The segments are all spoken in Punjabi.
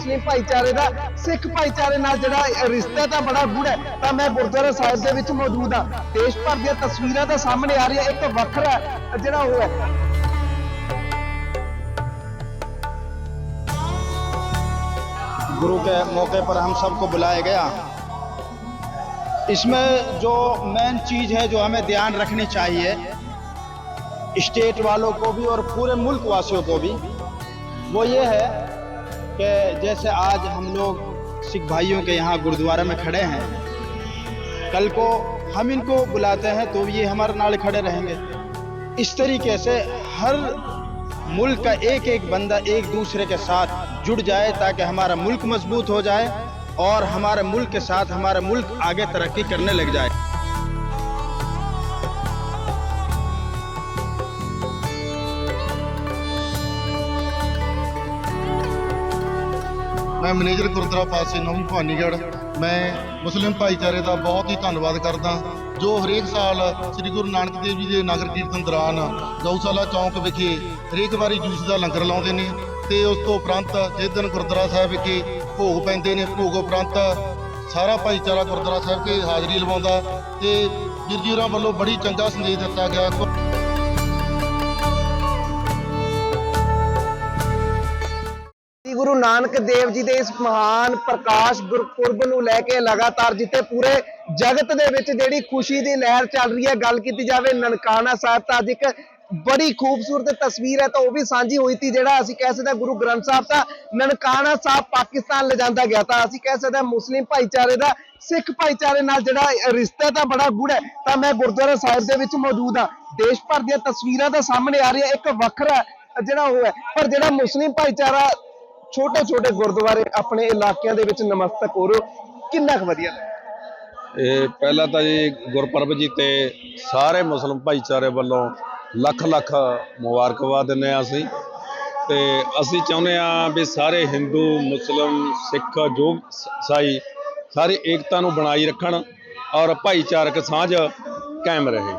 ਮੁਸਲਿਮ ਭਾਈਚਾਰੇ ਦਾ ਸਿੱਖ ਭਾਈਚਾਰੇ ਨਾਲ ਜਿਹੜਾ ਰਿਸ਼ਤਾ ਤਾਂ ਬੜਾ ਗੂੜਾ ਹੈ ਤਾਂ ਮੈਂ ਗੁਰਦੁਆਰਾ ਸਾਹਿਬ ਦੇ ਵਿੱਚ ਮੌਜੂਦ ਹਾਂ ਦੇਸ਼ ਭਰ ਦੀਆਂ ਤਸਵੀਰਾਂ ਤਾਂ ਸਾਹਮਣੇ ਆ ਰਹੀਆਂ ਇੱਕ ਵੱਖਰਾ ਜਿਹੜਾ ਉਹ ਹੈ गुरु के मौके पर हम सबको बुलाया गया इसमें जो मेन चीज़ है जो हमें ध्यान रखनी चाहिए स्टेट वालों को भी और पूरे मुल्क वासियों को भी वो ये है कि जैसे आज हम लोग सिख भाइयों के यहाँ गुरुद्वारा में खड़े हैं। कल को हम इनको बुलाते हैं तो ये हमारे नाल खड़े रहेंगे। इस तरीके से हर मुल्क का एक एक बंदा एक दूसरे के साथ जुड़ जाए ताकि हमारा मुल्क मज़बूत हो जाए और हमारे मुल्क के साथ हमारा मुल्क आगे तरक्की करने लग जाए। ਮੈਂ ਮੈਨੇਜਰ ਗੁਰਦੁਆਰਾ ਪਾਸੇ ਨਵੀਂ ਭਵਾਨੀਗੜ੍ਹ। ਮੈਂ ਮੁਸਲਿਮ ਭਾਈਚਾਰੇ ਦਾ ਬਹੁਤ ਹੀ ਧੰਨਵਾਦ ਕਰਦਾ। ਜੋ ਹਰੇਕ ਸਾਲ ਸ੍ਰੀ ਗੁਰੂ ਨਾਨਕ ਦੇਵ ਜੀ ਦੇ ਨਗਰ ਕੀਰਤਨ ਦੌਰਾਨ ਗਊਸ਼ਾਲਾ ਚੌਂਕ ਵਿਖੇ ਹਰੇਕ ਵਾਰੀ ਜੂਸ ਦਾ ਲੰਗਰ ਲਾਉਂਦੇ ਨੇ ਤੇ ਉਸ ਤੋਂ ਉਪਰੰਤ ਜਿਸ ਦਿਨ ਗੁਰਦੁਆਰਾ ਸਾਹਿਬ ਵਿਖੇ ਭੋਗ ਪੈਂਦੇ ਨੇ। ਭੋਗ ਉਪਰੰਤ ਸਾਰਾ ਭਾਈਚਾਰਾ ਗੁਰਦੁਆਰਾ ਸਾਹਿਬ ਕੇ ਹਾਜ਼ਰੀ ਲਵਾਉਂਦਾ ਤੇ ਵੀਰ ਜੀ ਵੱਲੋਂ ਬੜੀ ਚੰਗਾ ਸੰਦੇਸ਼ ਦਿੱਤਾ ਗਿਆ। ਗੁਰੂ ਨਾਨਕ ਦੇਵ ਜੀ ਦੇ ਇਸ ਮਹਾਨ ਪ੍ਰਕਾਸ਼ ਗੁਰਪੁਰਬ ਨੂੰ ਲੈ ਕੇ ਲਗਾਤਾਰ ਜਿੱਥੇ ਪੂਰੇ ਜਗਤ ਦੇ ਵਿੱਚ ਜਿਹੜੀ ਖੁਸ਼ੀ ਦੀ ਲਹਿਰ ਚੱਲ ਰਹੀ ਹੈ, ਗੱਲ ਕੀਤੀ ਜਾਵੇ ਨਨਕਾਣਾ ਸਾਹਿਬ, ਤਾਂ ਅੱਜ ਇੱਕ ਬੜੀ ਖੂਬਸੂਰਤ ਤਸਵੀਰ ਹੈ, ਤਾਂ ਉਹ ਵੀ ਸਾਂਝੀ ਹੋਈ ਸੀ, ਜਿਹੜਾ ਅਸੀਂ ਕਹਿ ਸਕਦੇ ਹਾਂ ਗੁਰੂ ਗ੍ਰੰਥ ਸਾਹਿਬ ਦਾ ਨਨਕਾਣਾ ਸਾਹਿਬ ਪਾਕਿਸਤਾਨ ਲਿਜਾਂਦਾ ਗਿਆ, ਤਾਂ ਅਸੀਂ ਕਹਿ ਸਕਦੇ ਹਾਂ ਮੁਸਲਿਮ ਭਾਈਚਾਰੇ ਦਾ, ਸਿੱਖ ਭਾਈਚਾਰੇ ਨਾਲ ਜਿਹੜਾ ਰਿਸ਼ਤਾ ਤਾਂ ਬੜਾ ਗੂੜਾ ਹੈ, ਤਾਂ ਮੈਂ ਗੁਰਦੁਆਰਾ ਸਾਹਿਬ ਦੇ ਵਿੱਚ ਮੌਜੂਦ ਹਾਂ। ਦੇਸ਼ ਭਰ ਦੀਆਂ ਤਸਵੀਰਾਂ ਤਾਂ ਸਾਹਮਣੇ ਆ ਰਹੀਆਂ, ਇੱਕ ਵੱਖਰਾ ਜਿਹੜਾ ਉਹ ਹੈ, ਪਰ ਜਿਹੜਾ ਮੁਸਲਿਮ ਭਾਈਚਾਰਾ ਛੋਟੇ ਛੋਟੇ ਗੁਰਦੁਆਰੇ ਆਪਣੇ ਇਲਾਕਿਆਂ ਦੇ ਵਿੱਚ ਨਮਸਤਕ ਹੋ ਰਹੇ ਕਿੰਨਾ ਕੁ ਵਧੀਆ ਲੱਗਦਾ? ਇਹ ਪਹਿਲਾਂ ਤਾਂ ਜੀ ਗੁਰਪੁਰਬ ਜੀ ਤੇ ਸਾਰੇ ਮੁਸਲਮ ਭਾਈਚਾਰੇ ਵੱਲੋਂ ਲੱਖ ਲੱਖ ਮੁਬਾਰਕਬਾਦ ਦਿੰਨੇ ਆ ਅਸੀਂ। ਤੇ ਅਸੀਂ ਚਾਹੁੰਦੇ ਆ ਵੀ ਸਾਰੇ ਹਿੰਦੂ ਮੁਸਲਮ ਸਿੱਖ ਜੋ ਸਾਈ ਸਾਰੀ ਏਕਤਾ ਨੂੰ ਬਣਾਈ ਰੱਖਣ ਔਰ ਭਾਈਚਾਰਕ ਸਾਂਝ ਕਾਇਮ ਰਹੇ।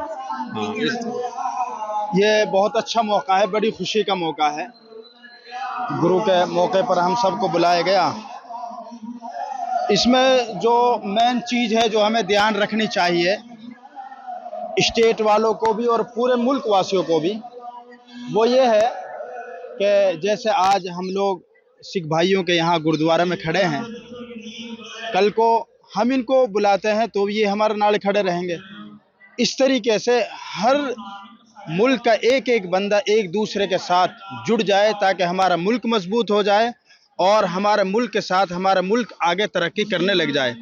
ਇਹ ਬਹੁਤ ਅੱਛਾ ਮੌਕਾ ਹੈ ਬੜੀ ਖੁਸ਼ੀ ਦਾ ਮੌਕਾ ਹੈ। गुरु के मौके पर हम सबको बुलाया गया। इसमें जो मेन चीज़ है, जो हमें ध्यान रखनी चाहिए स्टेट वालों को भी और पूरे मुल्क वासियों को भी, वो ये है कि जैसे आज हम लोग सिख भाइयों के यहाँ गुरुद्वारा में खड़े हैं, कल को हम इनको बुलाते हैं तो ये हमारे नाल खड़े रहेंगे। इस तरीके से हर मुल्क का एक एक बंदा एक दूसरे के साथ जुड़ जाए ताकि हमारा मुल्क मज़बूत हो जाए और हमारे मुल्क के साथ हमारा मुल्क आगे तरक्की करने लग जाए।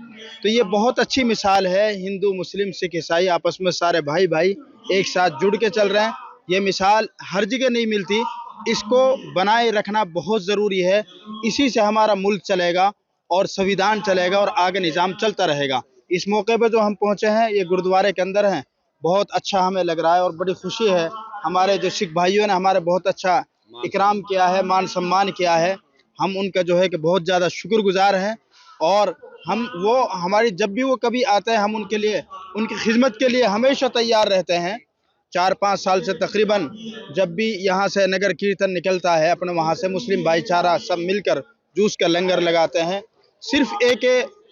तो ये बहुत अच्छी मिसाल है, हिंदू, मुस्लिम, सिख, ईसाई आपस में सारे भाई भाई एक साथ जुड़ के चल रहे हैं। ये मिसाल हर जगह नहीं मिलती। इसको बनाए रखना बहुत ज़रूरी है। इसी से हमारा मुल्क चलेगा और संविधान चलेगा और आगे निज़ाम चलता रहेगा। इस मौके पर जो हम पहुँचे हैं, ये गुरुद्वारे के अंदर हैं। बहुत अच्छा हमें लग रहा है और बड़ी खुशी है। हमारे जो सिख भाइयों ने हमारे बहुत अच्छा इकराम किया है, मान सम्मान किया है। हम उनका जो है कि बहुत ज़्यादा शुक्रगुजार हैं और हम वो हमारी जब भी वो कभी आते हैं, हम उनके लिए, उनकी खिदमत के लिए हमेशा तैयार रहते हैं। चार पाँच साल से तकरीबन जब भी यहाँ से नगर कीर्तन निकलता है, अपने वहाँ से मुस्लिम भाईचारा सब मिलकर जूस का लंगर लगाते हैं। सिर्फ़ एक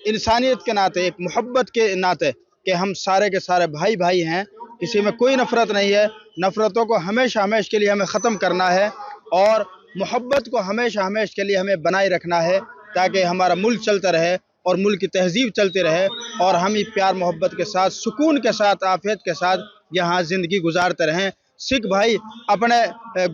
इंसानियत के नाते, एक मोहब्बत के नाते कि हम सारे के सारे भाई भाई हैं, किसी में कोई नफ़रत नहीं है। नफ़रतों को हमेशा हमेशा के लिए हमें ख़त्म करना है और मोहब्बत को हमेशा हमेशा के लिए हमें बनाए रखना है ताकि हमारा मुल्क चलता रहे और मुल्क की तहजीब चलती रहे और हम ही प्यार, मोहब्बत के साथ, सुकून के साथ, आफियत के साथ यहाँ ज़िंदगी गुजारते रहें। सिख भाई अपने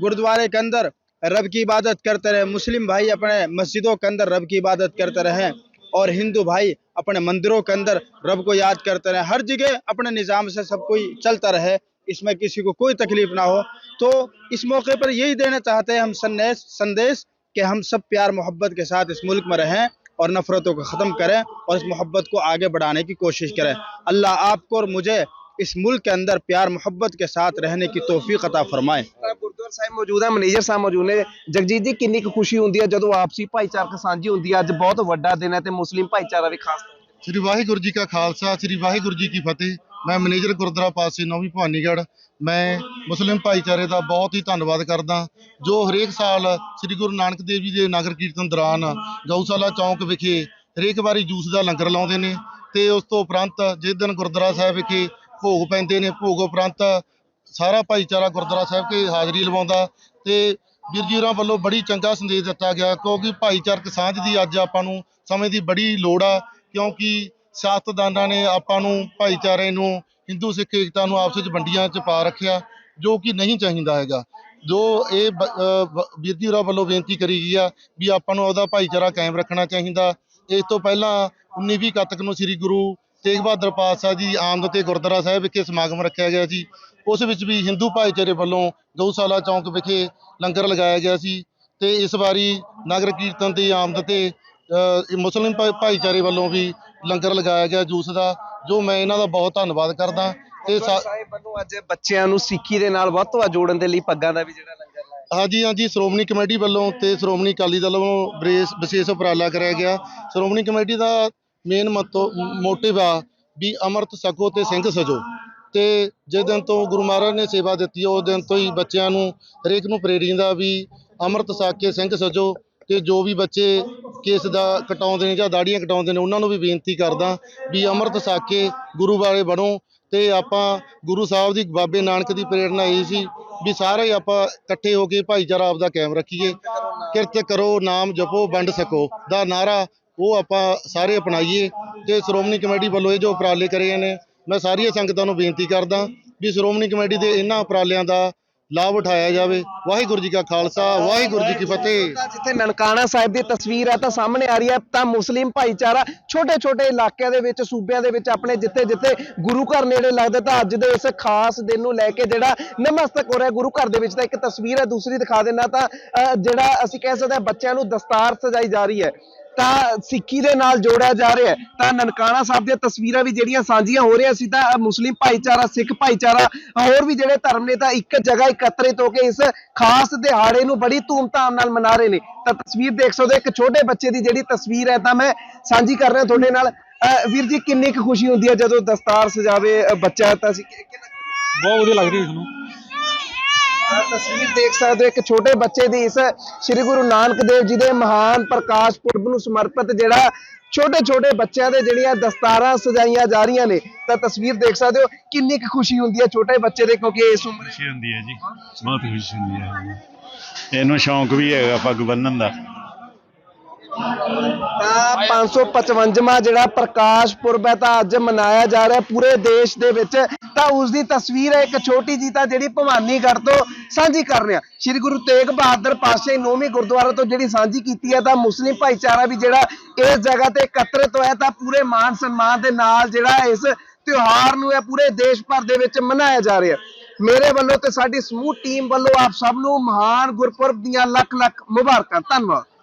गुरुद्वारे के अंदर रब की इबादत करते रहें। मुस्लिम भाई अपने मस्जिदों के अंदर रब की इबादत करते रहें। और हिंदू भाई अपने मंदिरों के अंदर रब को याद करते रहे। हर जगह अपने निज़ाम से सब कोई चलता रहे, इसमें किसी को कोई तकलीफ़ ना हो। तो इस मौके पर यही देना चाहते हैं हम संदेश संदेश कि हम सब प्यार, मोहब्बत के साथ इस मुल्क में रहें और नफ़रतों को ख़त्म करें और इस मोहब्बत को आगे बढ़ाने की कोशिश करें। अल्लाह आपको और मुझे इस मुल्क के अंदर प्यार, मोहब्बत के साथ रहने की तोफ़ी अता फरमाएँ। ਸਾਹਿਬ ਮੌਜੂਦ ਹੈ ਮੈਨੇਜਰ ਸਾਹਿਬ ਮੌਜੂਦ ਨੇ। ਜਗਜੀਤ ਜੀ, ਕਿੰਨੀ ਕੁ ਖੁਸ਼ੀ ਹੁੰਦੀ ਹੈ ਜਦੋਂ ਆਪਸੀ ਭਾਈਚਾਰਕ ਸਾਂਝੀ ਹੁੰਦੀ ਹੈ ਅੱਜ ਬਹੁਤ ਵੱਡਾ ਦਿਨ ਹੈ ਤੇ ਮੁਸਲਿਮ ਭਾਈਚਾਰਾ ਵੀ ਖਾਸ ਤੌਰ ਤੇ। ਸ੍ਰੀ ਵਾਹਿਗੁਰੂ ਜੀ ਕਾ ਖਾਲਸਾ, ਸ੍ਰੀ ਵਾਹਿਗੁਰੂ ਜੀ ਕੀ ਫਤਿਹ। ਮੈਂ ਮੈਨੇਜਰ ਗੁਰਦੁਆਰਾ ਪਾਸੇ, ਨੌਵੀਂ ਭਵਾਨੀਗੜ੍ਹ। ਮੈਂ ਮੁਸਲਿਮ ਭਾਈਚਾਰੇ ਦਾ ਬਹੁਤ ਹੀ ਧੰਨਵਾਦ ਕਰਦਾ। ਜੋ ਹਰੇਕ ਸਾਲ ਸ੍ਰੀ ਗੁਰੂ ਨਾਨਕ ਦੇਵ ਜੀ ਦੇ ਨਗਰ ਕੀਰਤਨ ਦੌਰਾਨ ਗਊਸ਼ਾਲਾ ਚੌਂਕ ਵਿਖੇ ਹਰੇਕ ਵਾਰੀ ਜੂਸ ਦਾ ਲੰਗਰ ਲਾਉਂਦੇ ਨੇ ਤੇ ਉਸ ਤੋਂ ਉਪਰੰਤ ਜਿਸ ਦਿਨ ਗੁਰਦੁਆਰਾ ਸਾਹਿਬ ਵਿਖੇ ਭੋਗ ਪੈਂਦੇ ਨੇ, ਭੋਗ ਉਪਰੰਤ ਸਾਰਾ ਭਾਈਚਾਰਾ ਗੁਰਦੁਆਰਾ ਸਾਹਿਬ ਕੇ ਹਾਜ਼ਰੀ ਲਵਾਉਂਦਾ ਤੇ ਵੀਰ ਜੀ ਹੋਰਾਂ ਵੱਲੋਂ ਬੜੀ ਚੰਗਾ ਸੰਦੇਸ਼ ਦਿੱਤਾ ਗਿਆ, ਕਿਉਂਕਿ ਭਾਈਚਾਰਕ ਸਾਂਝ ਦੀ ਅੱਜ ਆਪਾਂ ਨੂੰ ਸਮੇਂ ਦੀ ਬੜੀ ਲੋੜ ਆ, ਕਿਉਂਕਿ ਸਿਆਸਤਦਾਨਾਂ ਨੇ ਆਪਾਂ ਨੂੰ ਭਾਈਚਾਰੇ ਨੂੰ, ਹਿੰਦੂ ਸਿੱਖ ਏਕਤਾ ਨੂੰ ਆਪਸ ਵਿੱਚ ਵੰਡੀਆਂ 'ਚ ਪਾ ਰੱਖਿਆ, ਜੋ ਕਿ ਨਹੀਂ ਚਾਹੀਦਾ ਹੈਗਾ। ਜੋ ਇਹ ਬ- ਵੀਰ ਜੀ ਹੋਰਾਂ ਵੱਲੋਂ ਬੇਨਤੀ ਕਰੀ ਗਈ ਆ ਵੀ ਆਪਾਂ ਨੂੰ ਉਹਦਾ ਭਾਈਚਾਰਾ ਕਾਇਮ ਰੱਖਣਾ ਚਾਹੀਦਾ। ਇਸ ਤੋਂ ਪਹਿਲਾਂ 19 ਵੀਹ ਕੱਤਕ ਨੂੰ ਸ੍ਰੀ ਗੁਰੂ ਤੇਗ ਬਹਾਦਰ ਪਾਤਸ਼ਾਹ ਜੀ ਆਮਦ ਤੇ ਗੁਰਦੁਆਰਾ ਸਾਹਿਬ ਵਿਖੇ ਸਮਾਗਮ ਰੱਖਿਆ ਗਿਆ ਸੀ। ਉਸ ਵਿੱਚ ਵੀ ਹਿੰਦੂ ਭਾਈਚਾਰੇ ਵੱਲੋਂ ਗਊਸ਼ਾਲਾ ਚੌਂਕ ਵਿਖੇ ਲੰਗਰ ਲਗਾਇਆ ਗਿਆ ਸੀ ਤੇ ਇਸ ਵਾਰੀ ਨਗਰ ਕੀਰਤਨ ਦੀ ਆਮਦ ਤੇ ਮੁਸਲਿਮ ਭਾਈ- ਭਾਈਚਾਰੇ ਵੱਲੋਂ ਵੀ ਲੰਗਰ ਲਗਾਇਆ ਗਿਆ ਜੂਸ ਦਾ ਜੋ ਮੈਂ ਇਹਨਾਂ ਦਾ ਬਹੁਤ ਧੰਨਵਾਦ ਕਰਦਾ ਤੇ ਸਾਹਿਬ ਵੱਲੋਂ ਅੱਜ ਬੱਚਿਆਂ ਨੂੰ ਸਿੱਖੀ ਦੇ ਨਾਲ ਵੱਧ ਤੋਂ ਵੱਧ ਜੋੜਨ ਦੇ ਲਈ ਪੱਗਾਂ ਦਾ ਵੀ ਜਿਹੜਾ ਲੰਗਰ ਲਾਇਆ ਹਾਂਜੀ ਹਾਂਜੀ ਸ਼੍ਰੋਮਣੀ ਕਮੇਟੀ ਵੱਲੋਂ ਤੇ ਸ਼੍ਰੋਮਣੀ ਅਕਾਲੀ ਦਲ ਵੱਲੋਂ ਬਰੇਸ ਵਿਸ਼ੇਸ਼ ਉਪਰਾਲਾ ਕਰਿਆ ਗਿਆ। ਸ਼੍ਰੋਮਣੀ ਕਮੇਟੀ ਦਾ ਮੇਨ ਮੋਟਿਵ ਆ ਵੀ ਅੰਮ੍ਰਿਤ ਛਕੋ ਤੇ ਸਿੰਘ ਸਜੋ। ਤੇ ਜਿਸ ਦਿਨ ਤੋਂ ਗੁਰੂ ਮਹਾਰਾਜ ਨੇ ਸੇਵਾ ਦਿੱਤੀ ਉਸ ਦਿਨ ਤੋਂ ਹੀ ਬੱਚਿਆਂ ਨੂੰ ਹਰੇਕ ਨੂੰ ਪ੍ਰੇਰਿੰਦਾ ਵੀ ਅੰਮ੍ਰਿਤ ਛਕ ਕੇ ਸਿੰਘ ਸਜੋ ਤੇ ਜੋ ਵੀ ਬੱਚੇ ਕੇਸ ਦਾ ਕਟਾਉਂਦੇ ਨੇ ਜਾਂ ਦਾੜੀਆਂ ਕਟਾਉਂਦੇ ਨੇ, ਉਹਨਾਂ ਨੂੰ ਵੀ ਬੇਨਤੀ ਕਰਦਾ ਵੀ ਅੰਮ੍ਰਿਤ ਛਕ ਕੇ ਗੁਰੂ ਬਾਰੇ ਬਣੋ ਤੇ ਆਪਾਂ ਗੁਰੂ ਸਾਹਿਬ ਦੀ ਬਾਬੇ ਨਾਨਕ ਦੀ ਪ੍ਰੇਰਣਾ ਇਹ ਸੀ ਵੀ ਸਾਰੇ ਆਪਾਂ ਇਕੱਠੇ ਹੋ ਕੇ ਭਾਈਚਾਰਾ ਆਪਦਾ ਕਾਇਮ ਰੱਖੀਏ। ਕਿਰਤ ਕਰੋ, ਨਾਮ ਜਪੋ, ਵੰਡ ਸਕੋ, ਦਾ ਨਾਰਾ ਉਹ ਆਪਾਂ ਸਾਰੇ ਅਪਣਾਈਏ ਤੇ ਸ਼੍ਰੋਮਣੀ ਕਮੇਟੀ ਵੱਲੋਂ ਇਹ ਜੋ ਉਪਰਾਲੇ ਕਰੇ ਨੇ ਮੈਂ ਸਾਰੀਆਂ ਸੰਗਤਾਂ ਨੂੰ ਬੇਨਤੀ ਕਰਦਾ ਵੀ ਸ਼੍ਰੋਮਣੀ ਕਮੇਟੀ ਦੇ ਇਹਨਾਂ ਉਪਰਾਲਿਆਂ ਦਾ ਲਾਭ ਉਠਾਇਆ ਜਾਵੇ। ਵਾਹਿਗੁਰੂ ਜੀ ਕਾ ਖਾਲਸਾ ਵਾਹਿਗੁਰੂ ਜੀ ਕੀ ਫਤਿਹ। ਜਿੱਥੇ ਨਨਕਾਣਾ ਸਾਹਿਬ ਦੀ ਤਸਵੀਰ ਹੈ ਤਾਂ ਸਾਹਮਣੇ ਆ ਰਹੀ ਹੈ ਤਾਂ ਮੁਸਲਿਮ ਭਾਈਚਾਰਾ ਛੋਟੇ ਛੋਟੇ ਇਲਾਕਿਆਂ ਦੇ ਵਿੱਚ ਸੂਬਿਆਂ ਦੇ ਵਿੱਚ ਆਪਣੇ ਜਿੱਥੇ ਜਿੱਥੇ ਗੁਰੂ ਘਰ ਨੇੜੇ ਲੱਗਦਾ ਤਾਂ ਅੱਜ ਦੇ ਇਸ ਖਾਸ ਦਿਨ ਨੂੰ ਲੈ ਕੇ ਜਿਹੜਾ ਨਮਸਤਕ ਹੋ ਰਿਹਾ ਗੁਰੂ ਘਰ ਦੇ ਵਿੱਚ ਤਾਂ ਇੱਕ ਤਸਵੀਰ ਹੈ ਦੂਸਰੀ ਦਿਖਾ ਦੇਣਾ ਤਾਂ ਅਹ, ਜਿਹੜਾ ਅਸੀਂ ਕਹਿ ਸਕਦੇ ਹਾਂ ਬੱਚਿਆਂ ਨੂੰ ਦਸਤਾਰ ਸਜਾਈ ਜਾ ਰਹੀ ਹੈ। ਤਾਂ ਸਿੱਖੀ ਦੇ ਨਾਲ ਜੋੜਿਆ ਜਾ ਰਿਹਾ ਹੈ। ਤਾਂ ਨਨਕਾਣਾ ਸਾਹਿਬ ਦੀਆਂ ਤਸਵੀਰਾਂ ਵੀ ਜਿਹੜੀਆਂ ਸਾਂਝੀਆਂ ਹੋ ਰਹੀਆਂ ਸੀ, ਤਾਂ ਮੁਸਲਿਮ ਭਾਈਚਾਰਾ, ਸਿੱਖ ਭਾਈਚਾਰਾ, ਹੋਰ ਵੀ ਜਿਹੜੇ ਧਰਮ ਨੇ ਤਾਂ ਇੱਕ ਜਗ੍ਹਾ ਇਕੱਤਰਿਤ ਹੋ ਕੇ ਇਸ ਖਾਸ ਦਿਹਾੜੇ ਨੂੰ ਬੜੀ ਧੂਮਧਾਮ ਨਾਲ ਮਨਾ ਰਹੇ ਨੇ। ਤਾਂ ਤਸਵੀਰ ਦੇਖ ਸਕਦੇ ਹੋ, ਇੱਕ ਛੋਟੇ ਬੱਚੇ ਦੀ ਜਿਹੜੀ ਤਸਵੀਰ ਹੈ, ਤਾਂ ਮੈਂ ਸਾਂਝੀ ਕਰ ਰਿਹਾ ਤੁਹਾਡੇ ਨਾਲ। ਅਹ ਵੀਰ ਜੀ, ਕਿੰਨੀ ਕੁ ਖੁਸ਼ੀ ਹੁੰਦੀ ਹੈ ਜਦੋਂ ਦਸਤਾਰ ਸਜਾਵੇ ਬੱਚਾ, ਤਾਂ ਅਸੀਂ ਬਹੁਤ ਵਧੀਆ ਲੱਗਦੀ ਇਸ ਨੂੰ ਤਸਵੀਰ ਦੇਖ ਸਕਦੇ ਹੋ ਇੱਕ ਛੋਟੇ ਬੱਚੇ ਦੀ ਇਸ ਸ੍ਰੀ ਗੁਰੂ ਨਾਨਕ ਦੇਵ ਜੀ ਦੇ ਮਹਾਨ ਪ੍ਰਕਾਸ਼ ਪੁਰਬ ਨੂੰ ਸਮਰਪਿਤ ਜਿਹੜਾ ਛੋਟੇ ਛੋਟੇ ਬੱਚਿਆਂ ਦੇ ਜਿਹੜੀਆਂ ਦਸਤਾਰਾਂ ਸਜਾਈਆਂ ਜਾ ਰਹੀਆਂ ਨੇ, ਤਾਂ ਤਸਵੀਰ ਦੇਖ ਸਕਦੇ ਹੋ ਕਿੰਨੀ ਕੁ ਖੁਸ਼ੀ ਹੁੰਦੀ ਹੈ ਛੋਟੇ ਬੱਚੇ ਦੇ, ਕਿਉਂਕਿ ਇਸ ਉਮਰੇ ਖੁਸ਼ੀ ਹੁੰਦੀ ਹੈ ਜੀ, ਬਹੁਤ ਖੁਸ਼ੀ ਹੁੰਦੀ ਹੈ। ਇਹਨੂੰ ਸ਼ੌਂਕ ਵੀ ਹੈਗਾ ਪੱਗ ਬੰਨਣ ਦਾ। ਤਾਂ 555ਵਾਂ ਜਿਹੜਾ ਪ੍ਰਕਾਸ਼ ਪੁਰਬ ਹੈ ਤਾਂ ਅੱਜ ਮਨਾਇਆ ਜਾ ਰਿਹਾ ਪੂਰੇ ਦੇਸ਼ ਦੇ ਵਿੱਚ। ਤਾਂ ਉਸ ਦੀ ਤਸਵੀਰ ਹੈ, ਇੱਕ ਛੋਟੀ ਜੀ ਤਾਂ ਜਿਹੜੀ ਭਵਾਨੀਗੜ੍ਹ ਤੋਂ ਸਾਂਝੀ ਕਰ ਰਿਹਾ। ਸ੍ਰੀ ਗੁਰੂ ਤੇਗ ਬਹਾਦਰ ਪਾਤਸ਼ਾਹੀ ਨੌਵੀਂ ਗੁਰਦੁਆਰਾ ਤੋਂ ਜਿਹੜੀ ਸਾਂਝੀ ਕੀਤੀ ਹੈ, ਤਾਂ ਮੁਸਲਿਮ ਭਾਈਚਾਰਾ ਵੀ ਜਿਹੜਾ ਇਸ ਜਗ੍ਹਾ ਤੇ ਇਕੱਤਰਿਤ ਹੋਇਆ, ਤਾਂ ਪੂਰੇ ਮਾਨ ਸਨਮਾਨ ਦੇ ਨਾਲ ਜਿਹੜਾ ਇਸ ਤਿਉਹਾਰ ਨੂੰ ਹੈ ਪੂਰੇ ਦੇਸ਼ ਭਰ ਦੇ ਵਿੱਚ ਮਨਾਇਆ ਜਾ ਰਿਹਾ। ਮੇਰੇ ਵੱਲੋਂ ਤੇ ਸਾਡੀ ਸਮੂਹ ਟੀਮ ਵੱਲੋਂ ਆਪ ਸਭ ਨੂੰ ਮਹਾਨ ਗੁਰਪੁਰਬ ਦੀਆਂ ਲੱਖ ਲੱਖ ਮੁਬਾਰਕਾਂ। ਧੰਨਵਾਦ।